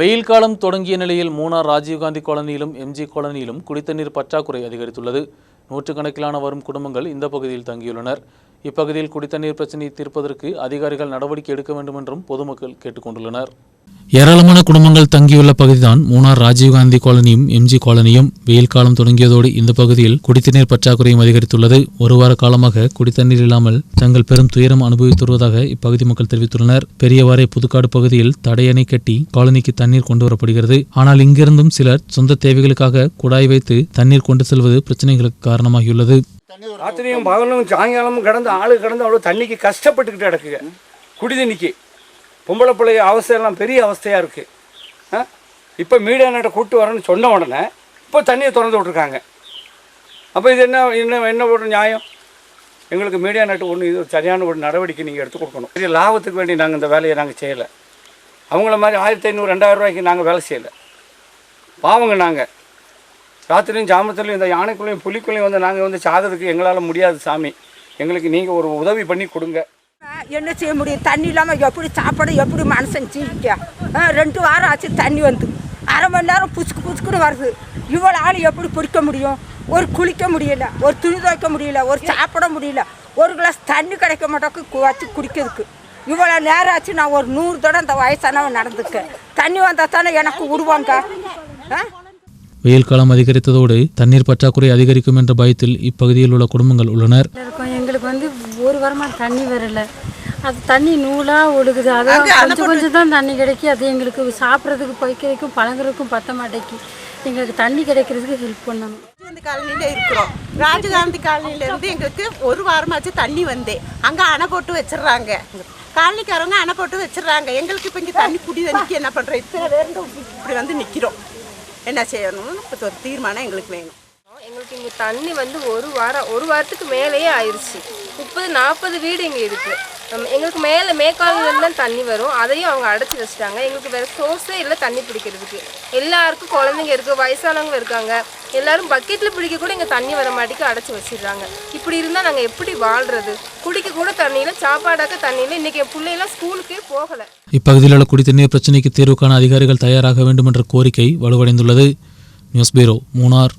வெயில் காலம் தொடங்கிய நிலையில் மூணார் ராஜீவ்காந்தி காலனியிலும் எம்ஜி காலனியிலும் குடித்தண்ணீர் பற்றாக்குறை அதிகரித்துள்ளது. நூற்றுக்கணக்கிலான வரும் குடும்பங்கள் இந்த பகுதியில் தங்கியுள்ளனர். இப்பகுதியில் குடித்தண்ணீர் பிரச்சினையை தீர்ப்பதற்கு அதிகாரிகள் நடவடிக்கை எடுக்க வேண்டும் என்றும் பொதுமக்கள் கேட்டுக்கொண்டுள்ளனர். ஏராளமான குடும்பங்கள் தங்கியுள்ள பகுதிதான் மூணார் ராஜீவ்காந்தி காலனியும் எம்ஜி காலனியும் வெயில் காலம் தொடங்கியதோடு இந்த பகுதியில் குடித்தண்ணீர் பற்றாக்குறையும் அதிகரித்துள்ளது. ஒரு வார காலமாக குடித்தண்ணீர் இல்லாமல் தங்கள் பெரும் துயரம் அனுபவித்து வருவதாக இப்பகுதி மக்கள் தெரிவித்துள்ளனர். பெரியவாறை புதுக்காடு பகுதியில் தடையணை கட்டி காலனிக்கு தண்ணீர் கொண்டு வரப்படுகிறது. ஆனால் இங்கிருந்தும் சிலர் சொந்த தேவைகளுக்காக குழாய் வைத்து தண்ணீர் கொண்டு செல்வது பிரச்சனைகளுக்கு காரணமாகியுள்ளது. ராத்திரியும் பகலும் சாயங்காலமும் கடந்து ஆளு கடந்து அவ்வளோ தண்ணிக்கு கஷ்டப்பட்டுக்கிட்டு கிடக்குங்க. குடிதண்ணிக்கு. பொம்பளை பிள்ளைய அவஸ்தையெல்லாம் பெரிய அவஸ்தையாக இருக்குது இப்போ மீடியா நட்டை கூட்டு வரேன்னு சொன்ன உடனே இப்போ தண்ணியை திறந்து விட்ருக்காங்க அப்போ இது என்ன என்ன என்ன ஒரு நியாயம்? எங்களுக்கு மீடியா நாட்டு ஒன்று இது ஒரு சரியான ஒரு நடவடிக்கை நீங்கள் எடுத்து கொடுக்கணும். பெரிய லாபத்துக்கு வேண்டி நாங்கள் இந்த வேலையை நாங்கள் செய்யலை. அவங்கள மாதிரி ஆயிரத்தி ஐநூறு ரெண்டாயிரம் ரூபாய்க்கு நாங்கள் வேலை செய்யலை. பாவங்க நாங்கள் ராத்திரியும் ஜாமத்துலையும் இந்த யானைக்குள்ளேயும் புலிக்குள்ளேயும் வந்து நாங்கள் வந்து சாகிறதுக்கு எங்களால் முடியாது சாமி. எங்களுக்கு நீங்கள் ஒரு உதவி பண்ணி கொடுங்க. என்ன செய்ய முடியும்? தண்ணி இல்லாமல் எப்படி சாப்பாடு எப்படி மனுஷன் சீக்கியா ரெண்டு வாரம் ஆச்சு தண்ணி வந்து. அரை மணி நேரம் புசுக்கு புசுக்குன்னு வருது. இவ்வளோ ஆள் எப்படி பிடிக்க முடியும்? ஒரு குளிக்க முடியல ஒரு துணி துவைக்க முடியல ஒரு சாப்பிட முடியல. ஒரு கிளாஸ் தண்ணி கிடைக்க மாட்டோக்கு வச்சு குடிக்கிறதுக்கு. இவ்வளோ நேரம் ஆச்சு நான் ஒரு நூறு தடவை இந்த வயசானவன் நடந்துக்கேன் தண்ணி வந்தால் தானே எனக்கு விடுவாங்க ஆ? வெயில் காலம் அதிகரித்ததோடு தண்ணீர் பற்றாக்குறை அதிகரிக்கும் என்ற பயத்தில் இப்பகுதியில் உள்ள குடும்பங்கள் உள்ளனர். எங்களுக்கு வந்து ஒரு வாரமாக தண்ணி வரல. அது தண்ணி நூலாக ஒழுகுது. அதான் கொஞ்சம் கொஞ்சம் தான் தண்ணி கிடைக்கி அது எங்களுக்கு சாப்பிட்றதுக்கு பொய்க்கிறதுக்கும் பழங்குறதுக்கும் பத்த மாட்டேங்கி எங்களுக்கு தண்ணி கிடைக்கிறதுக்கு ஹெல்ப் பண்ணணும். ராஜீவ்காந்தி காலனியில் இருக்கிறோம். ராஜீவ்காந்தி காலனில இருந்து எங்களுக்கு ஒரு வாரமாச்சு தண்ணி வந்து. அங்கே அணை போட்டு வச்சிடுறாங்க. காலனிக்காரவங்க அணை போட்டு வச்சிடுறாங்க. எங்களுக்கு இப்போ இங்கே தண்ணி குடி தண்ணிக்கு என்ன பண்ணுறோம் இத்தனை பேர் இப்படி வந்து நிற்கிறோம் என்ன செய்யணும்னு இப்போ ஒரு தீர்மானம் எங்களுக்கு வேணும். எங்களுக்கு இங்கே தண்ணி வந்து ஒரு வாரம் ஒரு வாரத்துக்கு மேலேயே ஆயிடுச்சு முப்பது நாற்பது வீடு இங்கே இருக்குது எங்களுக்கு மேலே மேற்காலிலேருந்து தான் தண்ணி வரும். அதையும் அவங்க அடைச்சி வச்சிட்டாங்க. எங்களுக்கு வேறு சோர்ஸே இல்லை தண்ணி பிடிக்கிறதுக்கு. எல்லாருக்கும் குழந்தைங்க இருக்குது வயசானவங்க இருக்காங்க. எல்லாரும் பக்கெட்டில் பிடிக்க கூட இங்கே தண்ணி வர மாட்டேக்கு அடைச்சி வச்சிடுறாங்க. இப்படி இருந்தால் நாங்கள் எப்படி வாழ்கிறது குடிக்க கூட தண்ணியில் சாப்பாடாக்க தண்ணியில் இன்றைக்கி என் பிள்ளைலாம் ஸ்கூலுக்கே போகலை. இப்பகுதியில் உள்ள குடித்தண்ணீர் பிரச்சனைக்கு தீர்வு காண அதிகாரிகள் தயாராக வேண்டும் என்ற கோரிக்கை வலுவடைந்துள்ளது. நியூஸ் பீரோ மூணார்.